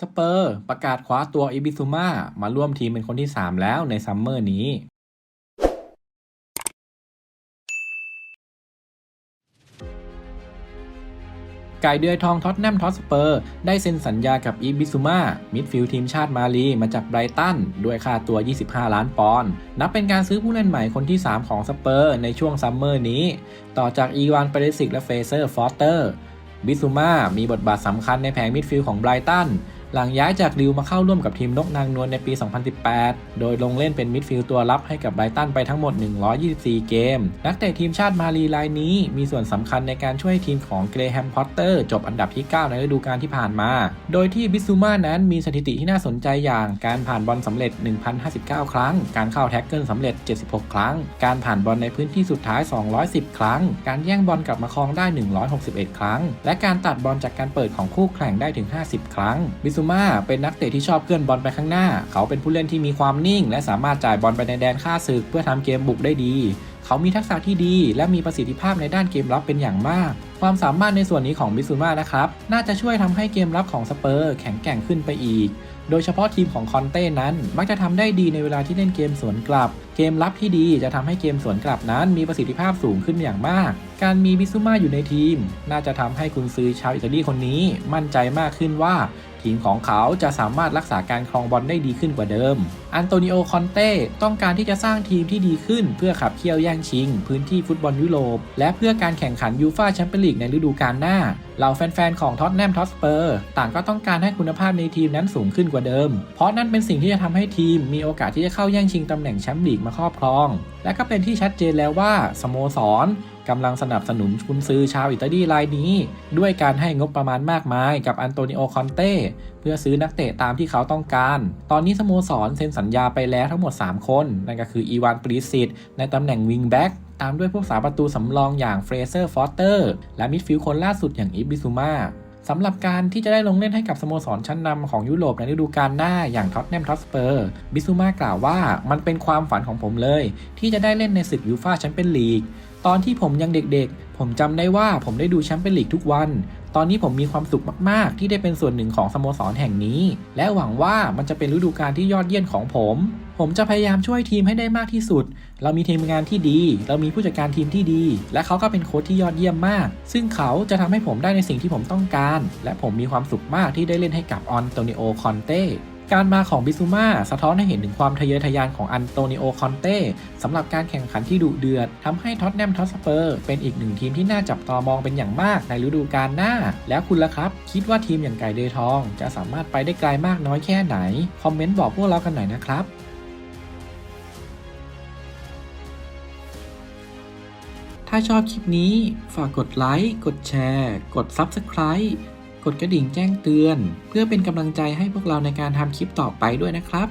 สเปอร์ประกาศคว้าตัวอิบิซูมามาร่วมทีมเป็นคนที่ 3 แล้วในซัมเมอร์นี้ ไก่เดือยทองท็อตแนมท็อตสเปอร์ ได้เซ็นสัญญากับอีบิซูมามิดฟิลด์ทีมชาติมาลีมาจากไบรตัน ด้วยค่าตัว 25 ล้านปอนด์ นับเป็นการซื้อผู้เล่นใหม่คนที่ 3 ของสเปอร์ ในช่วงซัมเมอร์นี้ ต่อจากอีวานเปเรสิกและเฟเซอร์ฟอสเตอร์ บิซูมามีบทบาทสำคัญในแผงมิดฟิลด์ของไบรตัน หลังย้ายจากริวมาเข้าร่วมกับทีมนกนางนวลในปี 2018 โดยลงเล่นเป็นมิดฟิลด์ตัวรับให้กับไบรตันไปทั้งหมด 124 เกม นักเตะทีมชาติมาลีรายนี้มีส่วนสำคัญในการช่วยทีมของเกรแฮมพอตเตอร์จบอันดับที่ 9 ในฤดูกาลที่ผ่านมา โดยที่บิซูมานั้นมีสถิติที่น่าสนใจอย่างการผ่านบอลสำเร็จ 1,059 ครั้ง การเข้าแท็กเกิลสำเร็จ 76 ครั้ง การผ่านบอลในพื้นที่สุดท้าย 210 ครั้ง การแย่งบอลกลับมาครองได้ 161 ครั้ง และการตัดบอลจากการเปิดของคู่แข่งได้ถึง 50 ครั้งบิซซูมาเป็นนักเตะที่ชอบเคลื่อนบอลไปข้างหน้า เขาเป็นผู้เล่นที่มีความนิ่ง และสามารถจ่ายบอลไปในแดนค่าศึกเพื่อทำเกมบุกได้ดี เขามีทักษะที่ดี และมีประสิทธิภาพในด้านเกมรับเป็นอย่างมาก ความสามารถในส่วนนี้ของบิซูมานะครับ น่าจะช่วยทำให้เกมรับของสเปอร์แข็งแกร่งขึ้นไปอีก โดยเฉพาะทีมของคอนเต้นั้น มักจะทำได้ดีในเวลาที่เล่นเกมสวนกลับ เกมรับที่ดีจะทำให้เกมสวนกลับนั้น มีประสิทธิภาพสูงขึ้นอย่างมาก การมีบิซูมาอยู่ในทีม น่าจะทำให้คุณซื้อชาวอิตาลีคนนี้มั่นใจมากขึ้นว่าทีมของเขาจะสามารถรักษาการครองบอลได้ดีขึ้นกว่าเดิม อันโตนิโอ คอนเต้ ต้องการที่จะสร้างทีมที่ดีขึ้น เพื่อขับเคี่ยวแย่งชิง พื้นที่ฟุตบอลยุโรป และเพื่อการแข่งขันยูฟ่าแชมเปี้ยนลีกในฤดูกาลหน้าเหล่าแฟนๆ ของท็อตแนมท็อตสเปอร์ต่างก็ต้องการให้คุณภาพในทีมนั้นสูงขึ้นกว่าเดิม เพราะนั่นเป็นสิ่งที่จะทำให้ทีมมีโอกาสที่จะเข้าแย่งชิงตำแหน่งแชมป์ลีกมาครอบครอง และก็เป็นที่ชัดเจนแล้วว่าสโมสรกำลังสนับสนุนคุณซื้อชาวอิตาลีรายนี้ ด้วยการให้งบประมาณมากมายกับอันโตนิโอคอนเต้เพื่อซื้อนักเตะตามที่เขาต้องการ ตอนนี้สโมสรเซ็นสัญญาไปแล้วทั้งหมด 3 คน นั่นก็คืออีวานปริสิตในตำแหน่งวิงแบ็ก ตามด้วยผู้สาประตูสำรองอย่างเฟรเซอร์ฟอสเตอร์และมิดฟิลด์คนล่าสุดอย่างอิบิซูมาสำหรับการที่จะได้ลงเล่นให้กับสโมสรชั้นนำของยุโรปในฤดูกาลหน้าอย่างท็อตแนมท็อตสเปอร์บิซูมากล่าวว่ามันเป็นความฝันของผมเลย ที่จะได้เล่นในศึกยูฟาแชมเปี้ยนลีก ตอนที่ผมยังเด็กๆ ผมจำได้ว่าผมได้ดูแชมเปี้ยนลีกทุกวัน ตอนนี้ผมมีความสุขมาก ๆ ที่ได้เป็นส่วนหนึ่งของสโมสรแห่งนี้ และหวังว่ามันจะเป็นฤดูกาลที่ยอดเยี่ยมของผม ผมจะพยายามช่วยทีมให้ได้มากที่สุด เรามีทีมงานที่ดี เรามีผู้จัดการทีมที่ดี และเขาก็เป็นโค้ชที่ยอดเยี่ยมมาก ซึ่งเขาจะทำให้ผมได้ในสิ่งที่ผมต้องการ และผมมีความสุขมากที่ได้เล่นให้กับออนโตนิโอคอนเต้ การมาของบิซูมาสะท้อนให้เห็นถึงความทะเยอทะยานของอันโตนิโอคอนเต้สำหรับการแข่งขันที่ดุเดือดทำให้ท็อตแนมท็อตสเปอร์เป็นอีกหนึ่งทีมที่น่าจับตามองเป็นอย่างมากในฤดูกาลหน้า แล้วคุณล่ะครับ คิดว่าทีมอย่างไก่เดยทอง จะสามารถไปได้ไกลมากน้อยแค่ไหน คอมเมนต์บอกพวกเรากันหน่อยนะครับถ้าชอบคลิปนี้ ฝากกดไลค์ กดแชร์ กด Subscribe กดกระดิ่งแจ้งเตือน เพื่อเป็นกำลังใจให้พวกเราในการทำคลิปต่อไปด้วยนะครับ